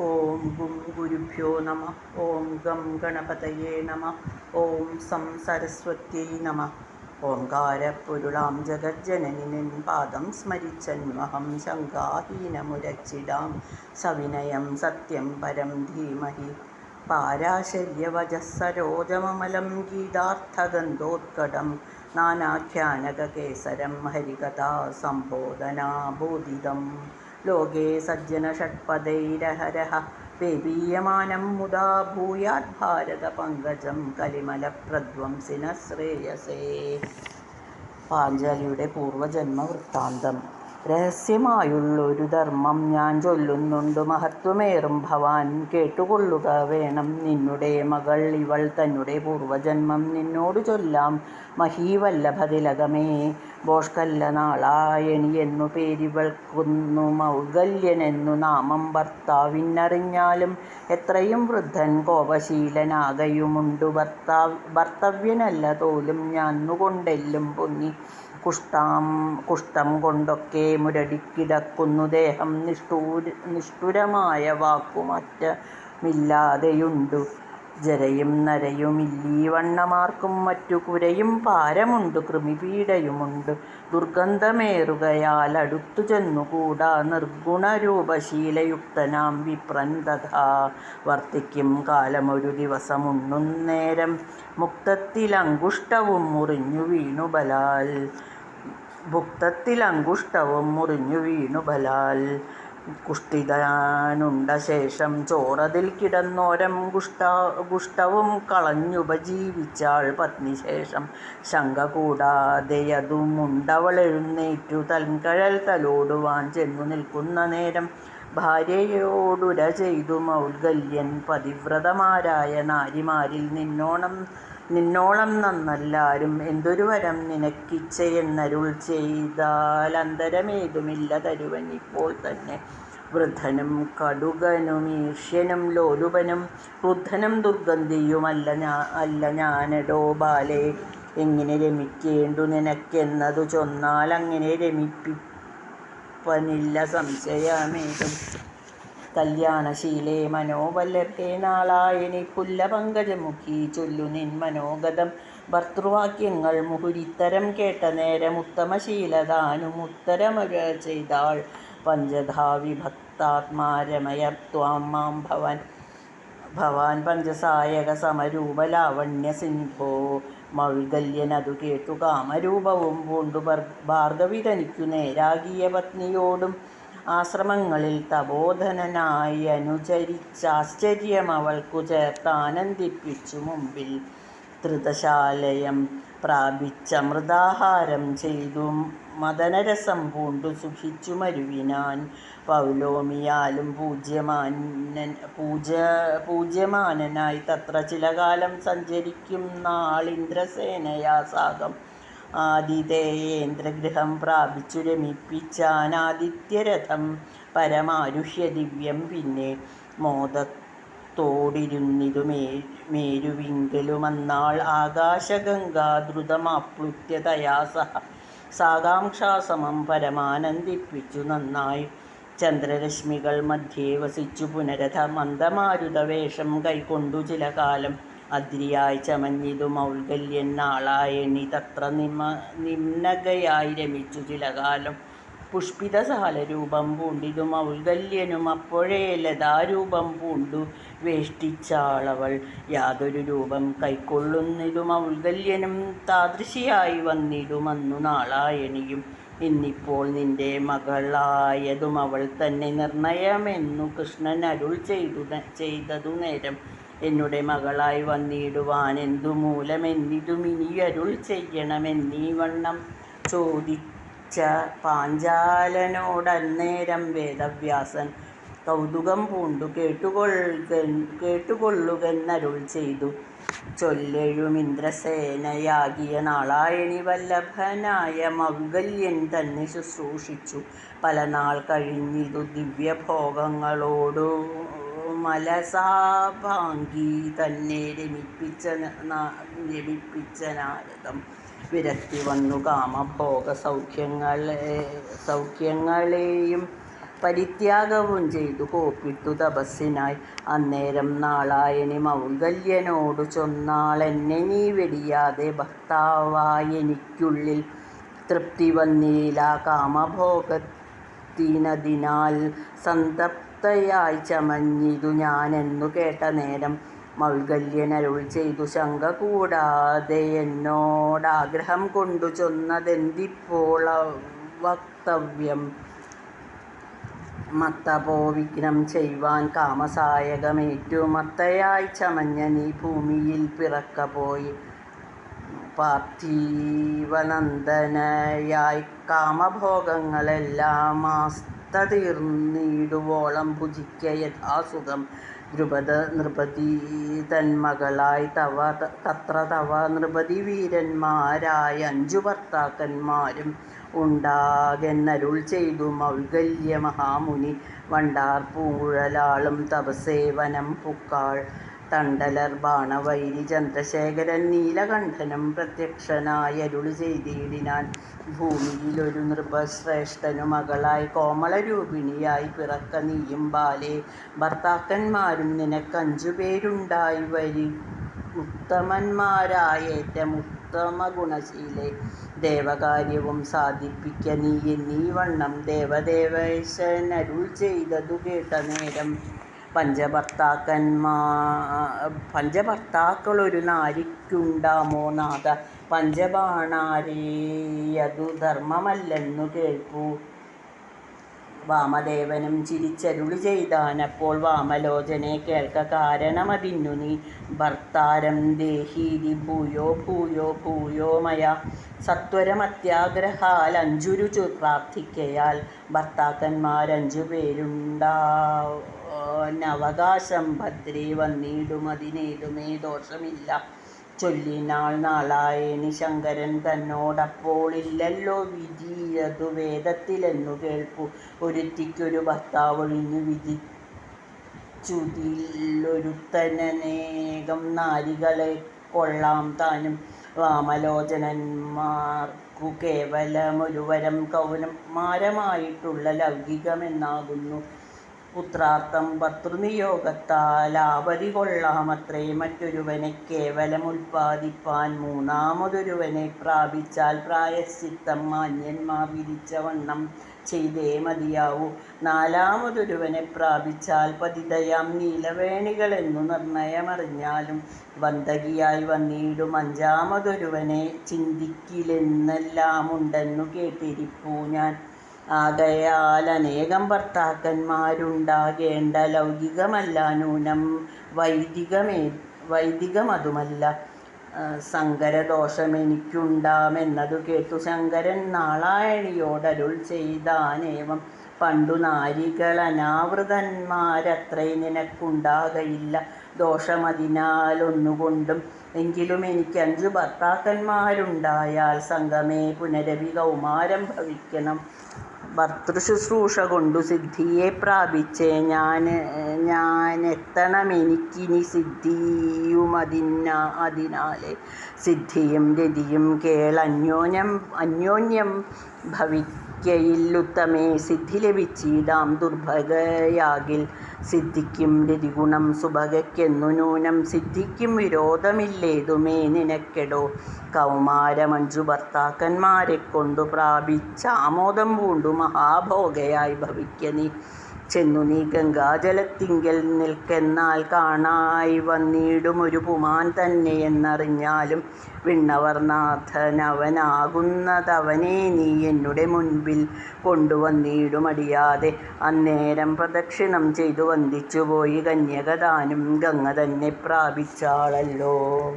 ഓം ഗും ഗുരുഭ്യോ നമ ഓം ഗം ഗണപതയേ നമ ഓം സം സരസ്വത്യൈ നമ ഓംകാരപ്പൊരുളാം ജഗജ്ജനനി നിൻ പാദം സ്മരിച്ചന്മഹം ശങ്കാഹീനമുരച്ചിടാം സവിനയം സത്യം പരം ധീമഹി പാരാശര്യവജസ്സരോജമമലം ഗീതാർത്ഥഗന്ധോത്കടം നാനാഖ്യാനകേസരം ഹരികഥാ സംബോധനാബോധിതം ലോകേ സജ്ജനഷട്പദൈരഹരः പേപീയമാനം മുദാ ഭൂയാത് ഭാരതപങ്കജം കലിമലപ്രധ്വംസിന ശ്രേയസേ. പാഞ്ചാലിയുടെ പൂർവജന്മ വൃത്താന്തം രഹസ്യമായുള്ളൊരു ധർമ്മം ഞാൻ ചൊല്ലുന്നുണ്ട്. മഹത്വമേറും ഭവാൻ കേട്ടുകൊള്ളുക വേണം. നിന്നുടെ മകൾ ഇവൾ തന്നെ പൂർവജന്മം നിന്നോട് ചൊല്ലാം. മഹീവല്ലഭതിലകമേ ബോഷ്കല്ല നാളായണി എന്നു പേരിവൾക്കുന്നു. മൗഗല്യനെന്നു നാമം ഭർത്താവിനറിഞ്ഞാലും എത്രയും വൃദ്ധൻ കോപശീലനാകയുമുണ്ടു. ഭർത്താവ് ഭർത്തവ്യനല്ല തോലും ഞാന്നുകൊണ്ടെല്ലും പൊങ്ങി കുഷ്ടാം കുഷ്ഠം കൊണ്ടൊക്കെ മുരടിക്കിടക്കുന്നു ദേഹം. നിഷ്ഠൂര നിഷ്ഠുരമായ വാക്കുമറ്റമില്ലാതെയുണ്ടു. ജരയും നരയുമില്ലീ വണ്ണമാർക്കും മറ്റു കുരയും പാരമുണ്ട് കൃമിപീഡയുമുണ്ട് ദുർഗന്ധമേറുകയാൽ അടുത്തു ചെന്നുകൂടാ നിർഗുണരൂപശീലയുക്തനാം വിപ്രൻ വർത്തിക്കും കാലമൊരു ദിവസമുണ്ണുന്നേരം മുക്തത്തിലങ്കുഷ്ടവും മുറിഞ്ഞു വീണു ബലാൽ. ഭുക്തത്തിലങ്കുഷ്ടവും മുറിഞ്ഞു വീണു ബലാൽ. കുഷ്ഠിതാനുണ്ട ശേഷം ചോറതിൽ കിടന്നോരം കുഷ്ട കുഷ്ടവും കളഞ്ഞുപജീവിച്ചാൾ പത്നി ശേഷം ശങ്ക കൂടാതെയതുമുണ്ടവളെഴുന്നേറ്റു തൻകഴൽ തലോടുവാൻ ചെന്നു നിൽക്കുന്ന നേരം ഭാര്യയോടുര ചെയ്തു മൗൽഗല്യൻ പതിവ്രതമാരായ നാരിമാരിൽ നിന്നോണം നിന്നോളം നന്നല്ലാരും എന്തൊരു വരം നിനക്കിച്ചയെന്നരുൾ ചെയ്താലന്തരമേതുമില്ല തരുവൻ ഇപ്പോൾ തന്നെ. വൃദ്ധനും കടുകനും ഈഷ്യനും ലോലുപനും ക്രുദ്ധനും ദുർഗന്ധിയുമല്ല ഞാ അല്ല ഞാനടോ ബാലെ. എങ്ങനെ രമിക്കേണ്ടു നിനക്കെന്നതു ചൊന്നാൽ അങ്ങനെ രമിപ്പിപ്പനില്ല സംശയമേതും. കല്യാണശീലേ മനോവല്ലഭേ നാളായണി പുല്ലപങ്കജമുഖി ചൊല്ലു നിൻ മനോഗതം. ഭർത്തൃവാക്യങ്ങൾ മുഹുരിത്തരം കേട്ട നേരം ഉത്തമശീലതാനും ഉത്തരമര ചെയ്താൾ പഞ്ചധാ വിഭക്താത്മാരമയ ത്വാം മാം ഭവൻ. ഭവാൻ പഞ്ചസായക സമരൂപലാവണ്യ സിംഹോ മൗൽഗല്യനതു കേട്ടു കാമരൂപവും പൂണ്ടു ഭാർഗവി തനിക്കു നേരാകിയ പത്നിയോടും ആശ്രമങ്ങളിൽ തപോധനനായി അനുചരിച്ചാശ്ചര്യം അവൾക്കു ചേർത്താനന്ദിപ്പിച്ചു മുമ്പിൽ ധൃതശാലയം പ്രാപിച്ചമൃതാഹാരം ചെയ്തു. മദനരസം പൂണ്ടു. സുഖിച്ചു മരുവിനാൻ പൗലോമിയാലും പൂജ്യമാനൻ പൂജ പൂജ്യമാനനായി തത്ര ചില കാലം സഞ്ചരിക്കും നാളിന്ദ്രസേനയാ സാഗം ആതിഥേയേന്ദ്രഗൃഹം പ്രാപിച്ചു രമിപ്പിച്ചാനാദിത്യരഥം പരമാരുഷ്യ ദിവ്യം പിന്നെ മോദത്തോടിരുന്നിതു മേ മേരുവിങ്കലുമന്നാൾ ആകാശഗംഗാദ്രുതമാപ്ലുത്യതയാ സഹ സാകാംക്ഷാസമം പരമാനന്ദിപ്പിച്ചു നന്നായി. ചന്ദ്രരശ്മികൾ മധ്യേ വസിച്ചു പുനരഥ മന്ദമാരുതവേഷം കൈക്കൊണ്ടു ചില കാലം അദ്രിയായി ചമഞ്ഞിതു മൗൽഗല്യൻ നാളായണി തത്ര നിമ നിമ്നകയായി രമിച്ചു ചിലകാലം. പുഷ്പിതസാലരൂപം പൂണ്ടിതു മൗൽഗല്യനും അപ്പോഴേ ലതാരൂപം പൂണ്ടു. വേഷ്ടിച്ചാളവൾ യാതൊരു രൂപം കൈക്കൊള്ളുന്നിതു മൗൽഗല്യനും താദൃശിയായി വന്നിടുമന്നു നാളായണിയും. ഇന്നിപ്പോൾ നിന്റെ മകളായതും അവൾ തന്നെ നിർണയമെന്നു കൃഷ്ണൻ അരുൾ ചെയ്തു ചെയ്തതു നേരം. എന്നുടെ മകളായി വന്നിടുവാൻ എന്തു ഇനിയരുൾ ചെയ്യണമെന്നീ വണ്ണം ചോദിച്ച പാഞ്ചാലനോടന്നേരം വേദവ്യാസൻ കൗതുകം പൂണ്ടു കേട്ടുകൊള്ളുക കേട്ടുകൊള്ളുകെന്നരുൾ ചെയ്തു. ചൊല്ലെഴുമിന്ദ്രസേനയാകിയ നാളായണി വല്ലഭനായ മൗഗല്യൻ തന്നെ ശുശ്രൂഷിച്ചു. പല നാൾ കഴിഞ്ഞിതു ദിവ്യഭോഗങ്ങളോടു മലസാഭാംഗി തന്നെ രമിപ്പിച്ച രമിപ്പിച്ച നാരദം വിരക്തി വന്നു കാമഭോഗ സൗഖ്യങ്ങളെ സൗഖ്യങ്ങളെയും പരിത്യാഗവും ചെയ്തു കോപ്പിട്ടു തപസ്സിനായി അന്നേരം നാളായനി മൗൽഗല്യനോടു ചൊന്നാളെന്നെ നീ വെടിയാതെ ഭർത്താവായെനിക്കുള്ളിൽ തൃപ്തി വന്നില്ല കാമഭോഗത്തിനതിനാൽ സന്തപ്തയായി ചമഞ്ഞിതു ഞാനെന്നു കേട്ട നേരം മൗൽഗല്യൻ അരുൾ ചെയ്തു ശങ്ക കൂടാതെ എന്നോടാഗ്രഹം കൊണ്ടു ചൊന്നതെന്തിപ്പോൾ വക്തവ്യം മത്തപോ വിഘ്നം ചെയ്വാൻ കാമസായകമേറ്റു. മത്തയായി ചമഞ്ഞ നീ ഭൂമിയിൽ പിറക്ക പോയി പാർത്ഥീവനന്ദനയായി കാമഭോഗങ്ങളെല്ലാം ആസ്ത തീർന്നിടുവോളം ഭുജിക്ക യഥാസുഖം. ദ്രുപദ നൃപതി തന്മകളായി തവ തത്ര തവ നൃപതി വീരന്മാരായ അഞ്ചു ഭർത്താക്കന്മാരും ഉണ്ടാകെന്നരുൾ ചെയ്തു മൗൽഗല്യ മഹാമുനി. വണ്ടാർ പൂഴലാളും തപസേവനം പുക്കാൾ. തണ്ടലർ ബാണവൈരി ചന്ദ്രശേഖരൻ നീലകണ്ഠനും പ്രത്യക്ഷനായി അരുളി ചെയ്തിടിനാൻ. ഭൂമിയിലൊരു നൃപശ്രേഷ്ഠനു മകളായി കോമളരൂപിണിയായി പിറക്ക നീയും ബാലേ. ഭർത്താക്കന്മാരും നിനക്കഞ്ചു പേരുണ്ടായി വരി. ഉത്തമന്മാരായേറ്റം ഉത്തമ ഗുണശീലെ. ദേവകാര്യവും സാധിപ്പിക്ക നീ എന്നീ വണ്ണം ദേവദേവേശനരുൾ ചെയ്തതു കേട്ട നേരം. പഞ്ചഭർത്താക്കന്മാ പഞ്ചഭർത്താക്കളൊരു നാരിക്കുണ്ടാമോ നാഥ? പഞ്ചബാണാരേയതു ധർമ്മമല്ലെന്നു കേൾപ്പൂ വാമദേവനും ചിരിച്ചരുളി ചെയ്താനപ്പോൾ വാമലോചനെ കേൾക്ക കാരണമതിന്നു നീ. ഭർത്താരം ദേഹീതി ഭൂയോ ഭൂയോ ഭൂയോ മയ സത്വരമത്യാഗ്രഹാൽ അഞ്ചുരുചു പ്രാർത്ഥിക്കയാൽ ഭർത്താക്കന്മാരഞ്ചു പേരുണ്ടാവകാശം ഭദ്രേ വന്നിടുമതിനേതുമേ ദോഷമില്ല. ചൊല്ലിനാൾ നാളായനി ശങ്കരൻ തന്നോടപ്പോളില്ലല്ലോ വിധിയതു വേദത്തിലെന്നു കേൾപ്പു. ഒരുത്തിക്കൊരു ഭർത്താവൊഴിഞ്ഞു വിധി ചുതിലൊരുത്തനേകം നാരികളെ കൊള്ളാം താനും. വാമലോചനന്മാർക്കു കേവലമൊരുവരം കൗനം മാരമായിട്ടുള്ള ലൗകികമെന്നാകുന്നു. പുത്രാർത്ഥം ഭർതൃനിയോഗത്താൽ ആപതി കൊള്ളാമത്രേ മറ്റൊരുവനെ കേവലം ഉൽപ്പാദിപ്പാൻ മൂന്നാമതൊരുവനെ പ്രാപിച്ചാൽ പ്രായശ്ചിത്തം മാന്യന്മാർ വിരിച്ച വണ്ണം ചെയ്തേ മതിയാവൂ. നാലാമതൊരുവനെ പ്രാപിച്ചാൽ പതിതയാം നീലവേണികളെന്നു നിർണയമറിഞ്ഞാലും വന്തകിയായി വന്നിടും. അഞ്ചാമതൊരുവനെ ചിന്തിക്കില്ലെന്നെല്ലാമുണ്ടെന്നു കേട്ടിരിപ്പൂ ഞാൻ. ആകയാൽ അനേകം ഭർത്താക്കന്മാരുണ്ടാകേണ്ട ലൗകികമല്ല നൂനം വൈദികമേ വൈദികമതുമല്ല. സങ്കരദോഷമെനിക്കുണ്ടാമെന്നതു കേട്ടു ശങ്കരൻ നാളായണിയോടരുൾ ചെയ്താനേവം. പണ്ടു നാരികൾ അനാവൃതന്മാരത്രേ നിനക്കുണ്ടാകയില്ല. ദോഷമതിനാലൊന്നുകൊണ്ടും എങ്കിലും എനിക്ക് അഞ്ചു ഭർത്താക്കന്മാരുണ്ടായാൽ സംഘമേ പുനരവി കൗമാരം ഭവിക്കണം. ഭർതൃശുശ്രൂഷ കൊണ്ടു സിദ്ധിയെ പ്രാപിച്ചേ ഞാൻ ഞാനെത്തണമെനിക്കിനി സിദ്ധിയുമതിന അതിനാലെ സിദ്ധിയും രതിയും കേൾ അന്യോന്യം അന്യോന്യം ഭവിക്കയില്ലുത്തമേ. സിദ്ധി ലഭിച്ചിടാം ദുർഭഗയാകിൽ സിദ്ധിക്കും രതിഗുണം സുഭഗയ്ക്കെന്നു നൂനം സിദ്ധിക്കും വിരോധമില്ലേതുമേ നിനക്കെടോ? കൗമാരമഞ്ചു ഭർത്താക്കന്മാരെ കൊണ്ടു പ്രാപിച്ചാമോദം പൂണ്ടു മഹാഭോഗയായി ഭവിക്ക നീ. ചെന്നു നീ ഗംഗാജലത്തിങ്കൽ നിൽക്കെന്നാൽ കാണായി വന്നിടുമൊരു പുമാൻ തന്നെയെന്നറിഞ്ഞാലും വിണ്ണവർനാഥനവനാകുന്നതവനെ നീ എന്നുടെ മുൻപിൽ കൊണ്ടുവന്നിടുമടിയാതെ അന്നേരം പ്രദക്ഷിണം ചെയ്തു വന്ദിച്ചുപോയി കന്യകദാനും ഗംഗ തന്നെ പ്രാപിച്ചാളല്ലോ.